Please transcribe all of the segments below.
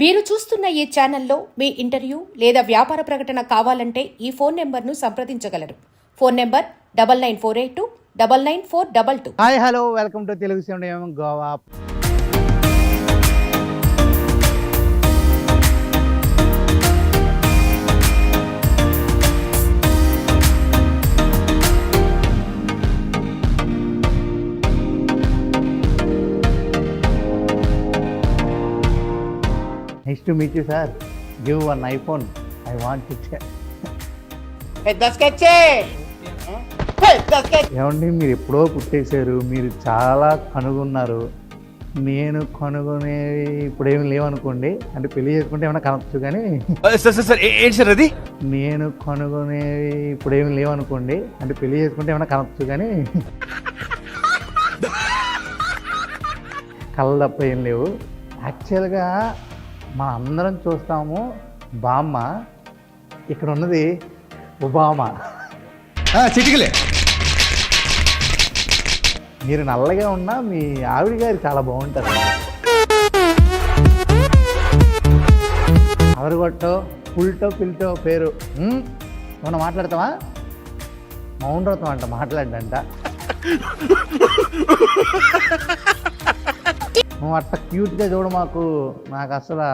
మీరు చూస్తున్న ఈ ఛానల్లో మీ ఇంటర్వ్యూ లేదా వ్యాపార ప్రకటన కావాలంటే ఈ ఫోన్ నెంబర్ను సంప్రదించగలరు. Phone number double nine four eight two double nine four double two. Hi hello welcome to Telugu Goa. Goa next meet you sir give one iPhone I want to పెద్ద స్కెచ్చే పెద్ద స్కెచ్! ఏమండి మీరు ఎప్పుడో పుట్టేశారు. మీరు చాలా కనుగొన్నారు. నేను కనుగొనేవి ఇప్పుడేమి లేవనుకోండి. అంటే పెళ్ళి చేసుకుంటే ఏమైనా కనొచ్చు కానీ. సార్ సార్ సార్ ఏ- ఏంటి సార్ అది? నేను కనుగొనేవి ఇప్పుడేమి లేవనుకోండి. అంటే పెళ్ళి చేసుకుంటే ఏమైనా కనొచ్చు కానీ. కళ్ళ తప్ప ఏం లేవు. యాక్చువల్గా మన అందరం చూస్తాము బామ్మ. ఇక్కడ ఉన్నది ఒబామా చిటికలే. మీరు నల్లగా ఉన్నా మీ ఆవిడ గారు చాలా బాగుంటారు. అవరగొట్టో పుల్టో పిల్టో పేరు. ఉమ్, ఏమన్నా మాట్లాడతావా? మౌనవ్రతం అంట మాట్లాడంట. నువ్వు అట్ట క్యూట్గా చూడు మాకు. నాకు అసలు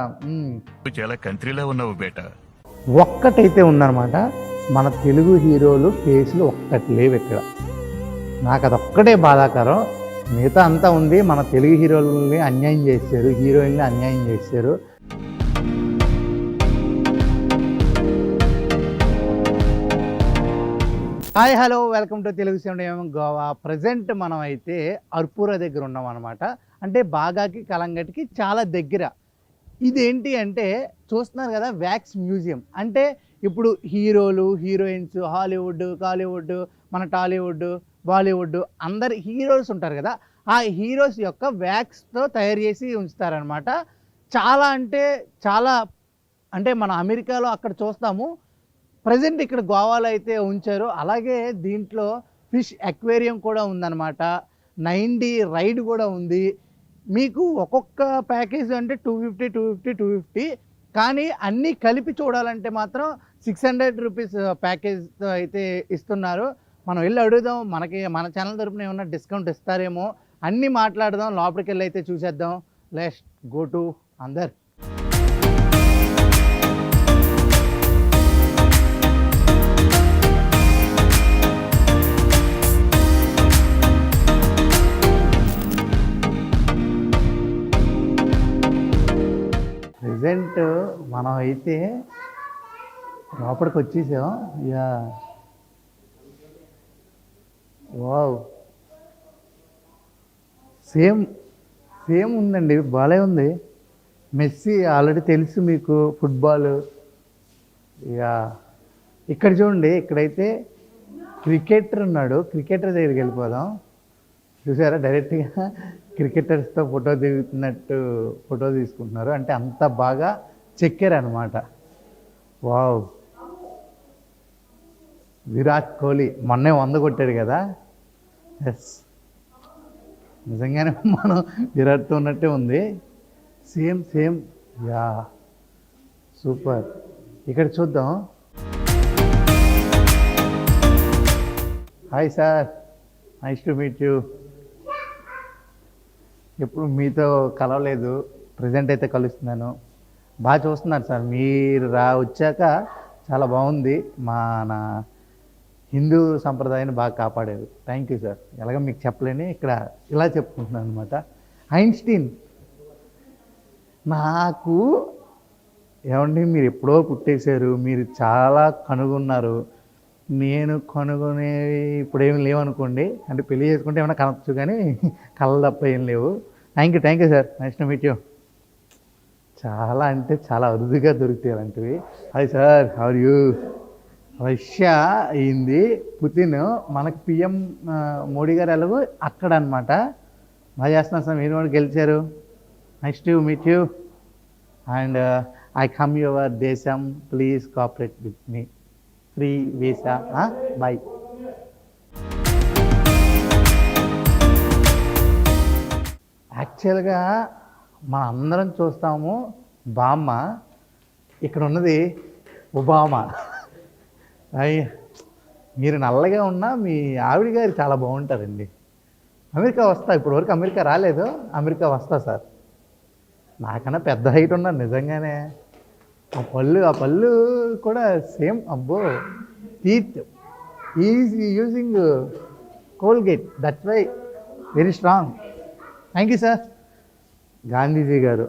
చాలా కంట్రీలో ఉన్నావు బేటా. ఒక్కటైతే ఉందన్నమాట మన తెలుగు హీరోలు ఫేస్లు ఒక్కటి లేవు ఇక్కడ. నాకు అదొక్కటే బాధాకరం. మిగతా అంతా ఉంది మన తెలుగు హీరోలని అన్యాయం చేశారు హీరోయిన్ని అన్యాయం చేశారు. Hi hello welcome to Telugu సమయం గోవా. ప్రజెంట్ మనం అయితే అర్పూర దగ్గర ఉన్నాం అనమాట అంటే బాగాకి కలంగట్కి చాలా దగ్గర. ఇదేంటి అంటే చూస్తున్నారు కదా వ్యాక్స్ మ్యూజియం. అంటే ఇప్పుడు హీరోలు హీరోయిన్స్ హాలీవుడ్ కాలీవుడ్ మన టాలీవుడ్ బాలీవుడ్ అందరు హీరోస్ ఉంటారు కదా ఆ హీరోస్ యొక్క వ్యాక్స్తో తయారు చేసి ఉంచుతారనమాట చాలా అంటే చాలా అంటే మన అమెరికాలో అక్కడ చూస్తాము. ప్రజెంట్ ఇక్కడ గోవాలో అయితే ఉంచారు. అలాగే దీంట్లో ఫిష్ అక్వేరియం కూడా ఉందన్నమాట. నైన్ డీ రైడ్ కూడా ఉంది. మీకు ఒక్కొక్క ప్యాకేజ్ అంటే two fifty two fifty two fifty కానీ అన్నీ కలిపి చూడాలంటే మాత్రం సిక్స్ హండ్రెడ్ రూపీస్ ప్యాకేజ్ అయితే ఇస్తున్నారు. మనం వెళ్ళి అడుగుదాం మనకి మన ఛానల్ తరపున ఏమన్నా డిస్కౌంట్ ఇస్తారేమో అన్నీ మాట్లాడదాం లోపలికి వెళ్ళి అయితే చూసేద్దాం. లెస్ట్ గో టు అందర్ ప్రజెంట్ మనం అయితే లోపలికి వచ్చేసాం యా. వావ్. సేమ్ సేమ్ ఉందండి. బాగాలే ఉంది. మెస్సీ ఆల్రెడీ తెలుసు మీకు ఫుట్బాల్. యా. ఇక్కడ చూడండి ఇక్కడైతే క్రికెటర్ ఉన్నాడు. క్రికెటర్ దగ్గరికి వెళ్ళిపోదాం. చూసారా? డైరెక్ట్గా క్రికెటర్స్తో ఫోటో దిగుతున్నట్టు ఫోటో తీసుకుంటున్నారు. అంటే అంత బాగా చెక్కారు అనమాట వావ్. విరాట్ కోహ్లీ మొన్నే వంద కొట్టాడు కదా. ఎస్ నిజంగానే మనం విరాట్తో ఉన్నట్టే ఉంది. సేమ్ సేమ్ యా సూపర్ ఇక్కడ చూద్దాం. Hi sir nice to meet you ఎప్పుడు మీతో కలవలేదు. ప్రజెంట్ అయితే కలుస్తున్నాను. బాగా చూస్తున్నారు సార్. మీరు రా వచ్చాక చాలా బాగుంది. మన హిందూ సంప్రదాయాన్ని బాగా కాపాడారు. థ్యాంక్ యూ సార్ ఎలాగ మీకు చెప్పలేని ఇక్కడ ఇలా చెప్పుకుంటున్నాను అనమాట ఐన్స్టీన్ నాకు ఏమండి మీరు ఎప్పుడో పుట్టేశారు. మీరు చాలా కనుగొన్నారు. నేను కనుగొనేవి ఇప్పుడేమి లేవనుకోండి. అంటే పెళ్ళి చేసుకుంటే ఏమైనా కనొచ్చు కానీ కళ్ళ తప్ప ఏం లేవు. Thank you thank you sir nice to meet you చాలా అంటే చాలా అరుదుగా దొరుకుతాయి అలాంటివి. Hi sir how are you Russia అయింది. పుతిన్ మనకి పిఎం మోడీ గారు ఎలాగో అక్కడ అనమాట బాగా చేస్తున్నారు సార్. మీరు కూడా గెలిచారు. Next to meet you and I come your దేశం. Please cooperate with me free visa boy యాక్చువల్గా మన అందరం చూస్తాము బామ్మ. ఇక్కడ ఉన్నది ఒబామా. అయ్య మీరు నల్లగా ఉన్నా మీ ఆవిడ గారు చాలా బాగుంటారండి. అమెరికా వస్తా ఇప్పుడు వరకు అమెరికా రాలేదు అమెరికా వస్తా సార్. నాకన్నా పెద్ద హైట్ ఉన్నారు నిజంగానే. ఆ పళ్ళు ఆ పళ్ళు కూడా సేమ్ అబ్బో teeth is using Colgate that why very strong thank you sir Gandhiji garu.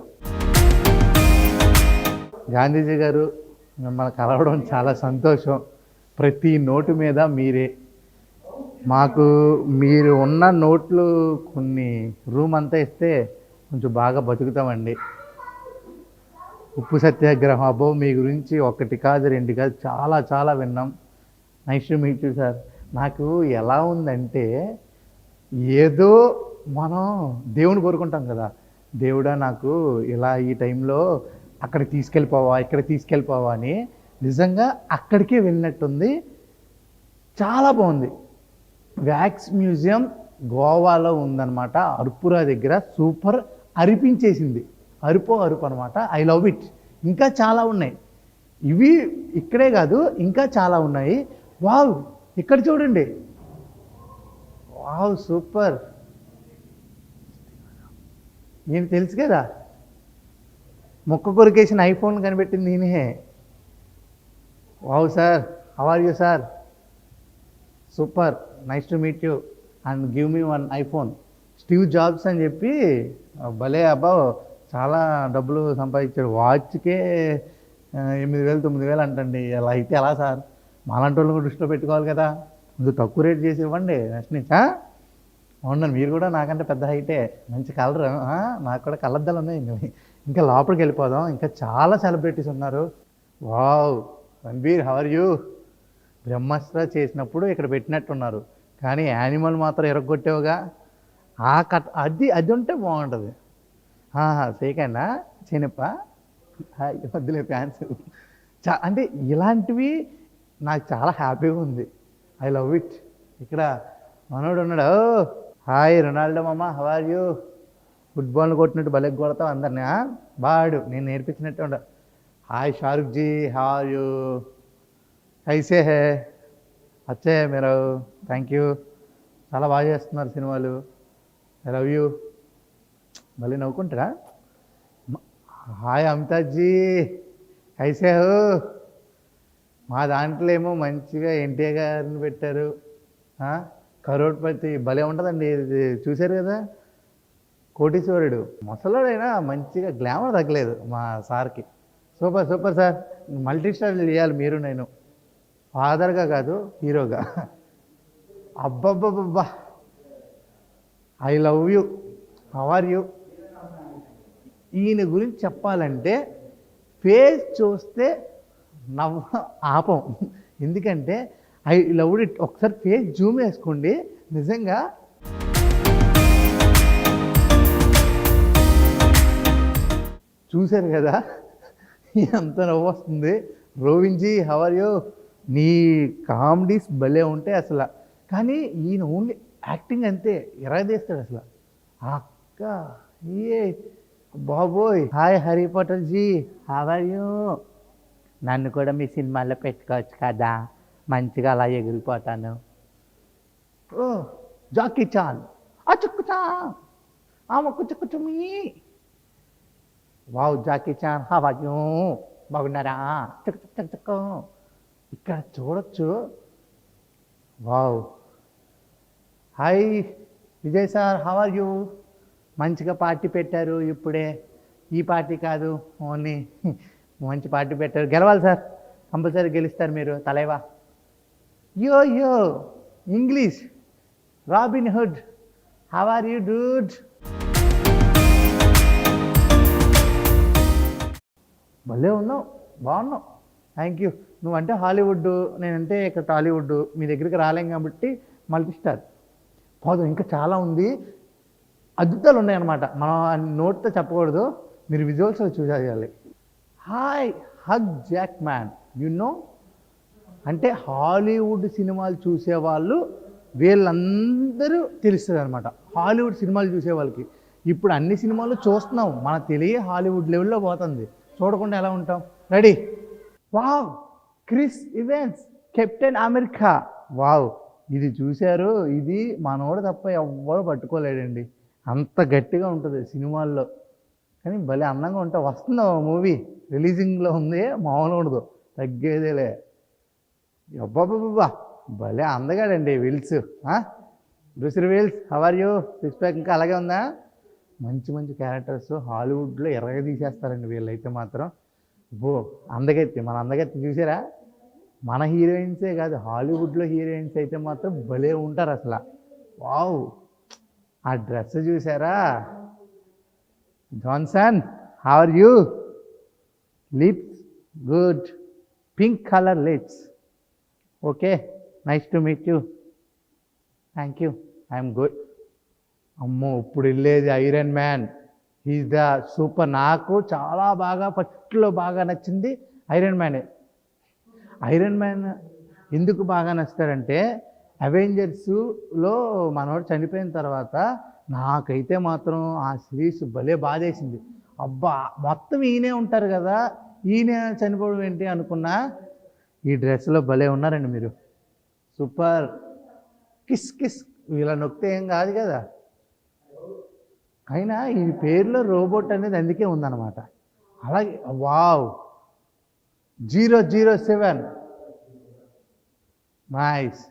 Gandhiji garu మిమ్మల్ని కలవడం చాలా సంతోషం. ప్రతి నోటు మీద మీరే. మాకు మీరు ఉన్న నోట్లు కొన్ని రూమ్ అంతా ఇస్తే కొంచెం బాగా బతుకుతామండి. ఉప్పు సత్యాగ్రహం అబ్బో మీ గురించి ఒకటి కాదు రెండు కాదు చాలా చాలా విన్నాం. Nice to meet you sir నాకు ఎలా ఉందంటే ఏదో మనం దేవుని కోరుకుంటాం కదా. దేవుడా నాకు ఇలా ఈ టైంలో అక్కడ తీసుకెళ్ళిపోవా ఇక్కడ తీసుకెళ్ళిపోవా అని నిజంగా అక్కడికే వెళ్ళినట్టుంది. చాలా బాగుంది. వ్యాక్స్ మ్యూజియం గోవాలో ఉందన్నమాట. అరుపురా దగ్గర సూపర్ అరిపించేసింది అరుపో అరుపు అనమాట ఐ లవ్ ఇట్ ఇంకా చాలా ఉన్నాయి. ఇవి ఇక్కడే కాదు ఇంకా చాలా ఉన్నాయి. వావ్ ఇక్కడ చూడండి. వావ్ సూపర్ నేను తెలుసు కదా? మొక్క కొరికేసిన ఐఫోన్ కనిపెట్టింది నేనే. Wow sir how are you sir super nice to meet you and give me one iPhone Steve Jobs అని చెప్పి భలే అబ్బా చాలా డబ్బులు సంపాదించాడు. వాచ్కే ఎనిమిది వేలు తొమ్మిది వేలు అంటండి. అలా అయితే ఎలా సార్? మాలాంటి వాళ్ళు కూడా దృష్టిలో పెట్టుకోవాలి కదా. కొంచెం తక్కువ రేట్ చేసి ఇవ్వండి. నెక్స్ట్ నుంచి అవునండి మీరు కూడా నాకంటే పెద్ద హైటే. మంచి కలర్ నాకు కూడా కళ్ళద్దాలు ఉన్నాయి. ఇంకా- ఇంకా లోపలికి వెళ్ళిపోదాం. ఇంకా చాలా సెలబ్రిటీస్ ఉన్నారు. Wow! Ranbir how are you Brahmastra చేసినప్పుడు ఇక్కడ పెట్టినట్టున్నారు. కానీ యానిమల్ మాత్రం ఎరగొట్టేవుగా. ఆ కట్ అది అది ఉంటే బాగుంటుంది. సేకన్నా చేనప్ప వద్దులే ఫ్యాన్స్ చా అంటే ఇలాంటివి నాకు చాలా హ్యాపీగా ఉంది. ఐ లవ్ ఇట్ ఇక్కడ మనోడు ఉన్నాడు. హాయ్ రొనాల్డో మామ హవ్ యూ ఫుట్బాల్ కొట్టినట్టు భలే కొడతావు అందరినీ బాడు నేను నేర్పించినట్టు ఉండ. Hi Shahrukh ji how you కైసే హే అచ్చే మీరు థ్యాంక్ యూ చాలా బాగా చేస్తున్నారు సినిమాలు. ఐ లవ్ యూ మళ్ళీ నవ్వుకుంటారా? హాయ్ అమితాజ్జీ జీ మా దాంట్లో ఏమో మంచిగా ఎన్టీఆర్ గారిని పెట్టారు. కరోడ్పతి భలే ఉంటుందండి ఇది చూశారు కదా? కోటీశ్వరుడు. ముసలాడైనా మంచిగా గ్లామర్ తగ్గలేదు మా సార్కి. Super super sir. Multi star చేయాలి మీరు నేను. ఫాదర్గా కాదు హీరోగా. అబ్బబ్బబ్బబ్బా. I love you. Are you? ఈయన గురించి చెప్పాలంటే ఫేస్ చూస్తే నవ్వ ఆపం. ఎందుకంటే ఐ లవ్ ఇట్. ఒకసారి ఫేస్ జూమ్ వేసుకోండి. నిజంగా చూశారు కదా? ఎంత నవ్వు వస్తుంది. రోవింజీ హవర్ యూ నీ కామెడీస్ భలే ఉంటాయి అసలు. కానీ ఈయన ఓన్లీ యాక్టింగ్ అంతే ఎరగదేస్తాడు అసలు. అక్క ఏ బాబోయ్. Hi Harry Potter ji. How are you నన్ను కూడా మీ సినిమాల్లో పెట్టుకోవచ్చు కదా. మంచిగా అలా ఎగిరిపోతాను. ఓ జాకీ చాన్. అచుక్కుచా. ఆమె కుచుకుచుమి wow Jackie Chan how are you బాగున్నారా? చక్ చక్ చక్ చక్ ఇక్కడ చూడొచ్చు. Wow. Hi Vijay sir how are you మంచిగా పార్టీ పెట్టారు ఇప్పుడే. ఈ పార్టీ కాదు ఓన్లీ మంచి పార్టీ పెట్టారు. గెలవాలి సార్. కంపల్సరీ గెలుస్తారు మీరు. తలేవా. Yo yo English. Robin Hood. How are you dude భలే ఉన్నావు. బాగున్నావు. థ్యాంక్ యూ నువ్వంటే హాలీవుడ్ నేనంటే ఇక్కడ టాలీవుడ్ మీ దగ్గరికి రాలేం కాబట్టి మల్టీ స్టార్. పోదు ఇంకా చాలా ఉంది. అద్భుతాలు ఉన్నాయన్నమాట మనం నోట్తో చెప్పకూడదు మీరు విజువల్స్లో చూసేయాలి. Hi Hugh Jackman. You know అంటే హాలీవుడ్ సినిమాలు చూసేవాళ్ళు వీళ్ళందరూ తెలుస్తుంది అనమాట హాలీవుడ్ సినిమాలు చూసే వాళ్ళకి ఇప్పుడు అన్ని సినిమాలు చూస్తున్నాం. మన తెలియ హాలీవుడ్ లెవెల్లో పోతుంది. చూడకుండా ఎలా ఉంటాం? Ready wow Chris Evans captain America wow ఇది చూశారు. ఇది మనోడు తప్ప ఎవ్వరు పట్టుకోలేడండి. అంత గట్టిగా ఉంటుంది సినిమాల్లో. కానీ భలే అందంగా ఉంటా వస్తుందా మూవీ? రిలీజింగ్లో ఉంది మామూలుగా ఉండదు. తగ్గేదేలే. అబ్బాబ్బాబ్బా భలే అందగాడండి Willis Bruce Willis how are you? Six pack ఇంకా అలాగే ఉందా? మంచి మంచి క్యారెక్టర్స్ హాలీవుడ్లో ఎర్రగా తీసేస్తారండి వీళ్ళైతే మాత్రం. ఓ అందగెత్తి మన అందగత్తి చూసారా? మన హీరోయిన్సే కాదు హాలీవుడ్లో హీరోయిన్స్ అయితే మాత్రం భలే ఉంటారు అసలు వావ్! ఆ డ్రెస్ చూసారా? Johnson how are you lips good. Pink colour lips. Okay nice to meet you thank you I'm good అమ్మో ఇప్పుడు వెళ్ళేది Iron Man is the super నాకు చాలా బాగా ఫస్ట్లో బాగా నచ్చింది ఐరన్ మ్యానే ఐరన్ మ్యాన్ ఎందుకు బాగా నచ్చుతాడంటే అవెంజర్స్లో మనోడు చనిపోయిన తర్వాత నాకైతే మాత్రం ఆ సిరీస్ భలే బాధేసింది. అబ్బా మొత్తం ఈయనే ఉంటారు కదా ఈయన చనిపోవడం ఏంటి అనుకున్నా ఈ డ్రెస్లో భలే ఉన్నారండి మీరు. సూపర్. Kiss kiss. ఇలా నొక్కితే ఏం కాదు కదా. అయినా ఈ పేరులో రోబోట్ అనేది అందుకే ఉందన్నమాట. అలాగే wow. Zero zero seven. Nice.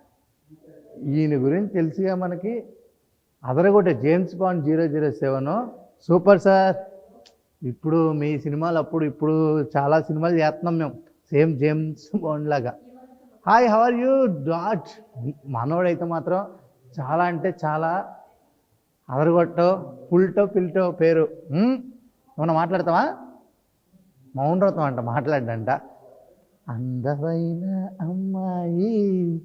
ఈయన గురించి తెలుసుగా మనకి అదరగొట్టే James Bond zero zero seven. Super sir ఇప్పుడు మీ సినిమాలు అప్పుడు ఇప్పుడు చాలా సినిమాలు చేస్తున్నాం మేము. సేమ్ జేమ్స్ బాండ్ లాగా. హాయ్ హౌ ఆర్ యూ డాట్ మనోడైతే మాత్రం చాలా అంటే చాలా అదరగొట్టో పుల్టో పిల్టో పేరు. ఏమన్నా మాట్లాడతావా? మౌనవ్రతం అంట మాట్లాడంట. అందమైన అమ్మాయి.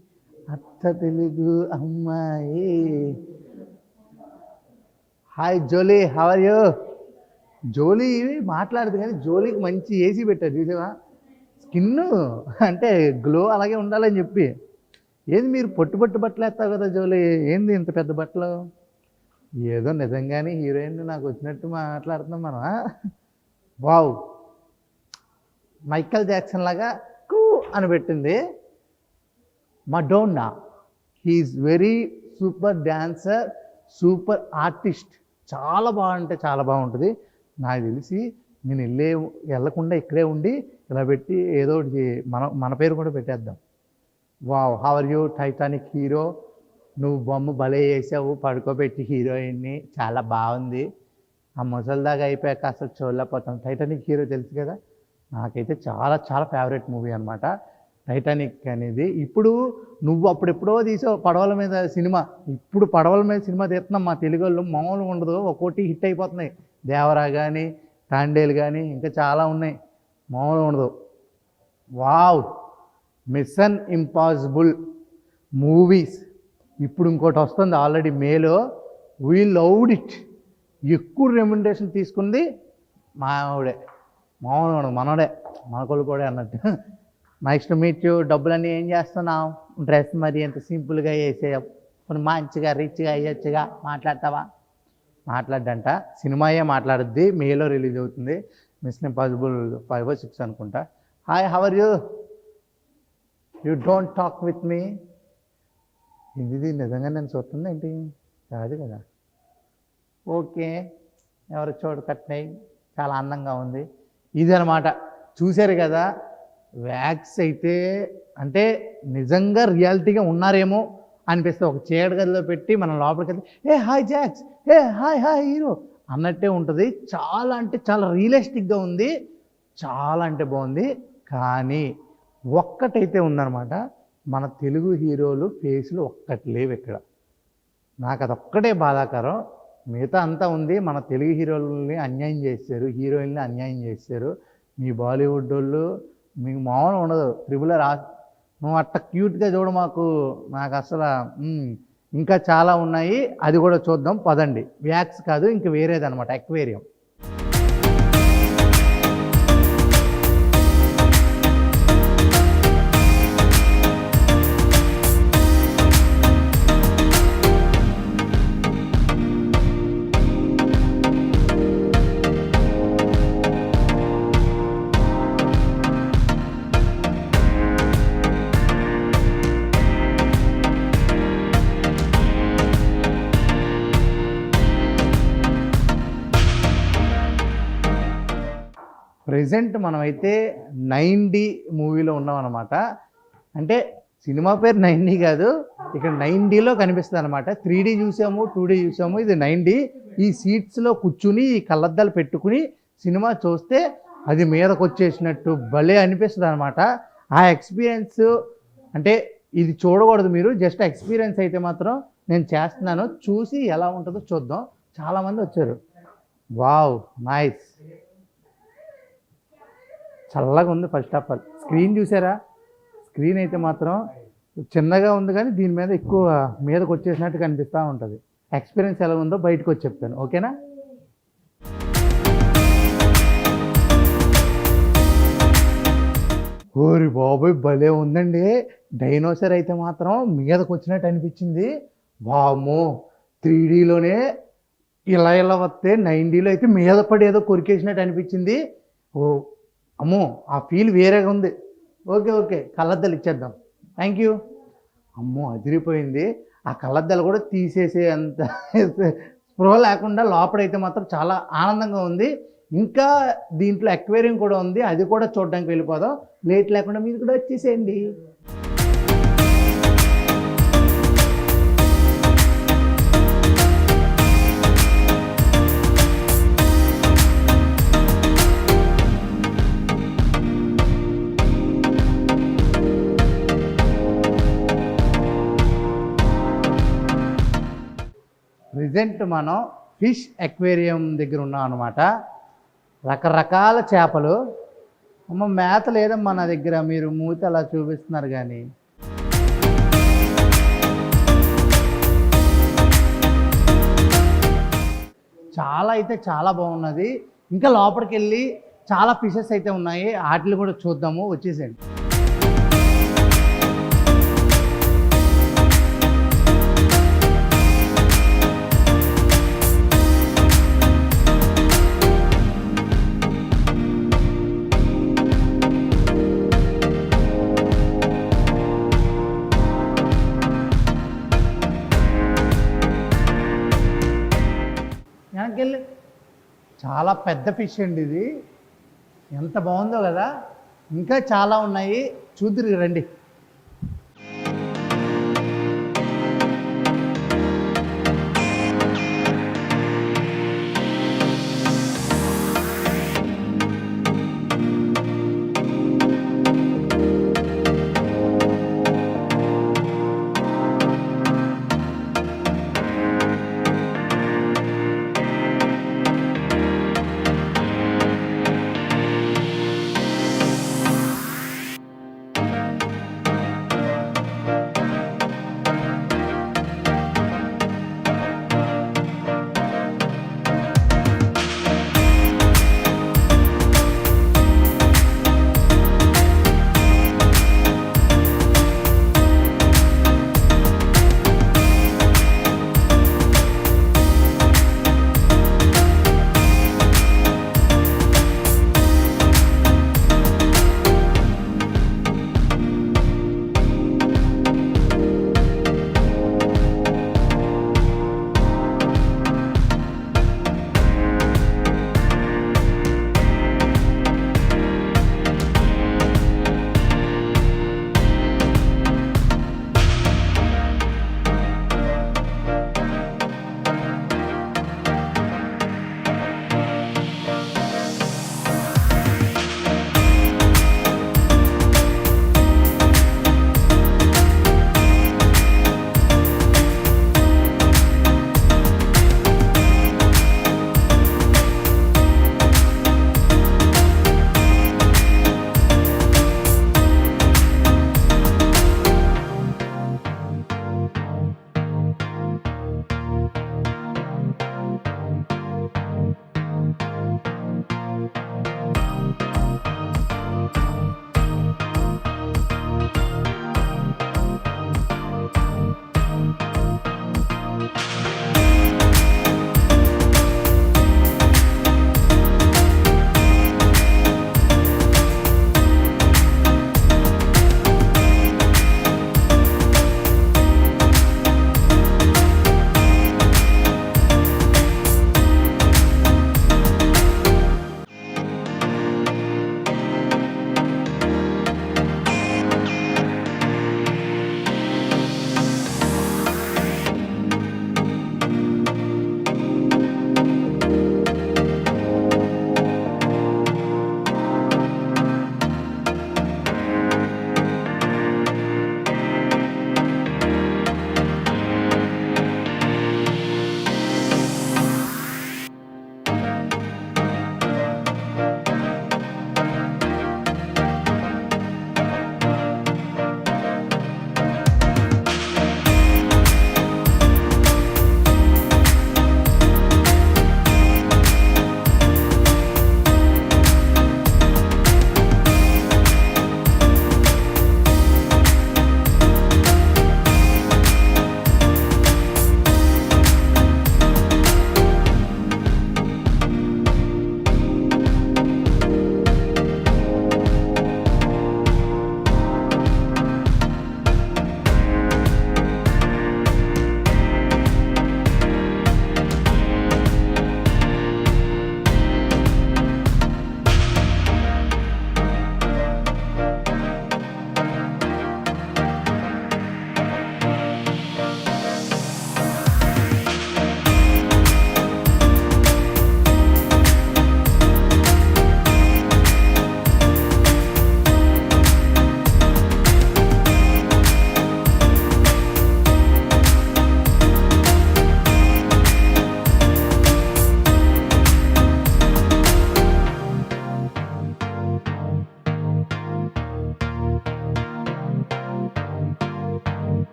అత్త తెలుగు అమ్మాయి. Hi Jolie how are you Jolie మాట్లాడదు కానీ జోలీకి మంచి ఏసీ పెట్టారు చూసావా? స్కిన్ అంటే గ్లో అలాగే ఉండాలని చెప్పి. ఏంది మీరు పొట్టు పొట్టు బట్టలు వేస్తావు కదా జోలీ ఏంది ఇంత పెద్ద బట్టలు? ఏదో నిజంగానే హీరోయిన్ నాకు వచ్చినట్టు మాట్లాడుతున్నాం మనం ఆ? వావ్ మైకల్ జాక్సన్ లాగా కూ అని పెట్టింది. Madonna he is very super dancer super artist చాలా బాగుంటే చాలా బాగుంటుంది. నాకు తెలిసి నేను వెళ్ళే వెళ్ళకుండా ఇక్కడే ఉండి ఇలా పెట్టి ఏదో ఒకటి మన మన పేరు కూడా పెట్టేద్దాం. Wow how are you Titanic hero నువ్వు బొమ్మ భలే వేసావు పడుకోబెట్టి హీరోయిన్ని. చాలా బాగుంది. ఆ ముసలిదాకా అయిపోయాక అసలు చూడలేకపోతాం. టైటానిక్ హీరో తెలుసు కదా? నాకైతే చాలా చాలా ఫేవరెట్ మూవీ అనమాట టైటానిక్ అనేది ఇప్పుడు నువ్వు అప్పుడెప్పుడో తీసావు పడవల మీద సినిమా ఇప్పుడు పడవల మీద సినిమా తీస్తున్నాం మా తెలుగు వాళ్ళు మామూలుగా ఉండదు ఒక్కోటి హిట్ అయిపోతున్నాయి. దేవరా కానీ తాండేలు కానీ ఇంకా చాలా ఉన్నాయి మామూలుగా ఉండదు. వావ్! Mission Impossible movies. ఇప్పుడు ఇంకోటి వస్తుంది ఆల్రెడీ మేలో వీ లవ్డ్ ఇట్. ఎక్కువ రెమ్యునరేషన్ తీసుకుంది మావిడే మామూలు మనోడే మన కొడుకోడే అన్నట్టు. నెక్స్ట్ మీట్ డబ్బులన్నీ ఏం చేస్తున్నావు? డ్రెస్ మరి ఎంత సింపుల్గా వేసే కొన్ని మంచిగా రిచ్గా అయ్యొచ్చుగా మాట్లాడతావా? మాట్లాడంట సినిమాయే మాట్లాడుద్ది. మేలో రిలీజ్ అవుతుంది. మిషన్ ఇంపాసిబుల్ ఫైవ్ సిక్స్ అనుకుంటా. Hi how are you? You don't talk with me. ఇది నిజంగా నేను చూస్తుంది ఏంటి? కాదు కదా. ఓకే. ఎవరు చోటు కట్టినాయి? చాలా అందంగా ఉంది. ఇది అనమాట చూశారు కదా? వ్యాక్స్ అయితే అంటే నిజంగా రియాలిటీగా ఉన్నారేమో అనిపిస్తే ఒక చీడ గదిలో పెట్టి మనం లోపలికి వెళ్తే ఏ హాయ్ జాక్స్ ఏ హాయ్ హాయ్ హీరో అన్నట్టే ఉంటుంది. చాలా అంటే చాలా రియలిస్టిక్గా ఉంది. చాలా అంటే బాగుంది. కానీ ఒక్కటైతే ఉందన్నమాట మన తెలుగు హీరోలు ఫేస్లు ఒక్కటి లేవు ఇక్కడ. నాకు అదొక్కటే బాధాకరం. మిగతా అంతా ఉంది. మన తెలుగు హీరోలని అన్యాయం చేశారు హీరోయిన్ని అన్యాయం చేశారు. మీ బాలీవుడ్ వాళ్ళు మీకు మామూలు ఉండదు. త్రిబుల రా నువ్వు అట్ట క్యూట్గా చూడు మాకు. నాకు అసలు ఇంకా చాలా ఉన్నాయి. అది కూడా చూద్దాం. పదండి. వ్యాక్స్ కాదు ఇంక వేరేదన్నమాట. ఎక్వేరియం ప్రజెంట్ మనమైతే నైన్ డి మూవీలో ఉన్నాం అనమాట అంటే సినిమా పేరు నైన్ డి కాదు ఇక్కడ నైన్ డీలో కనిపిస్తుంది అనమాట త్రీ డీ చూసాము టూ డీ చూసాము ఇది నైన్ డీ ఈ సీట్స్లో కూర్చుని ఈ కళ్ళద్దాలు పెట్టుకుని సినిమా చూస్తే అది మీదకు వచ్చేసినట్టు భలే అనిపిస్తుంది అనమాట ఆ ఎక్స్పీరియన్స్ అంటే ఇది చూడకూడదు మీరు జస్ట్ ఎక్స్పీరియన్స్ అయితే మాత్రం నేను చేస్తున్నాను. చూసి ఎలా ఉంటుందో చూద్దాం. చాలామంది వచ్చారు. Wow nice. చల్లగా ఉంది ఫస్ట్ ఆఫ్ ఆల్ స్క్రీన్ చూసారా? స్క్రీన్ అయితే మాత్రం చిన్నగా ఉంది కానీ దీని మీద ఎక్కువ మీదకి వచ్చేసినట్టు కనిపిస్తూ ఉంటుంది. ఎక్స్పీరియన్స్ ఎలా ఉందో బయటకు వచ్చి చెప్తాను. ఓకేనా ఓరి బాబోయ్ భలే ఉందండి. డైనోసర్ అయితే మాత్రం మీదకు వచ్చినట్టు అనిపించింది. వామో త్రీ డీలోనే ఇలా ఇలా వస్తే నైన్ డీలో అయితే మీద పడి ఏదో కొరికేసినట్టు అనిపించింది. ఓ అమ్మో ఆ ఫీల్ వేరేగా ఉంది. ఓకే ఓకే కళ్ళద్దాలు ఇచ్చేద్దాం. థ్యాంక్ యూ అమ్మో అదిరిపోయింది. ఆ కళ్ళద్దాలు కూడా తీసేసే అంత స్పృహ లేకుండా లోపడైతే మాత్రం చాలా ఆనందంగా ఉంది. ఇంకా దీంట్లో అక్వేరియం కూడా ఉంది. అది కూడా చూడడానికి వెళ్ళిపోదాం. లేట్ లేకుండా మీరు కూడా వచ్చేసేయండి. ప్రజెంట్ మనం ఫిష్ అక్వేరియం దగ్గర ఉన్నాం అనమాట రకరకాల చేపలు. అమ్మ మేత లేదమ్మా నా దగ్గర? మీరు మూత అలా చూపిస్తున్నారు కానీ. చాలా అయితే చాలా బాగున్నది. ఇంకా లోపలికి వెళ్ళి చాలా ఫిషెస్ అయితే ఉన్నాయి. వాటిని కూడా చూద్దాము. వచ్చేసేయండి. వెనకెళ్ళి చాలా పెద్ద ఫిష్ అండి ఇది. ఎంత బాగుందో కదా. ఇంకా చాలా ఉన్నాయి. చూద్దరు రండి.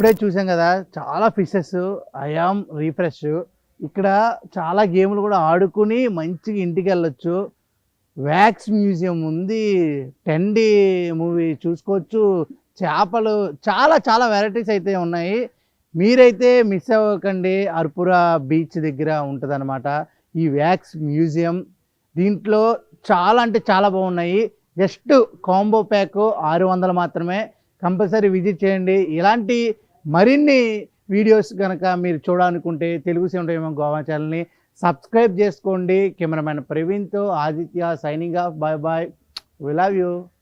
ఇప్పుడే చూసాం కదా చాలా ఫిషెస్ ఐఆమ్ రీఫ్రెష్ ఇక్కడ చాలా గేమ్లు కూడా ఆడుకుని మంచిగా ఇంటికి వెళ్ళొచ్చు. వ్యాక్స్ మ్యూజియం ఉంది టెండి మూవీ చూసుకోవచ్చు. చేపలు చాలా చాలా వెరైటీస్ అయితే ఉన్నాయి. మీరైతే మిస్ అవ్వకండి అర్పురా బీచ్ దగ్గర ఉంటుందన్నమాట. ఈ వ్యాక్స్ మ్యూజియం దీంట్లో చాలా అంటే చాలా బాగున్నాయి. జస్ట్ కాంబో ప్యాక్ ఆరు వందలు మాత్రమే. కంపల్సరీ విజిట్ చేయండి. ఇలాంటి మరిన్ని వీడియోస్ కనుక మీరు చూడాలనుకుంటే తెలుగు సినిమా గోవా ఛానల్ని సబ్స్క్రైబ్ చేసుకోండి. Cameraman ప్రవీణ్తో Aditya signing off. Bye bye. We love you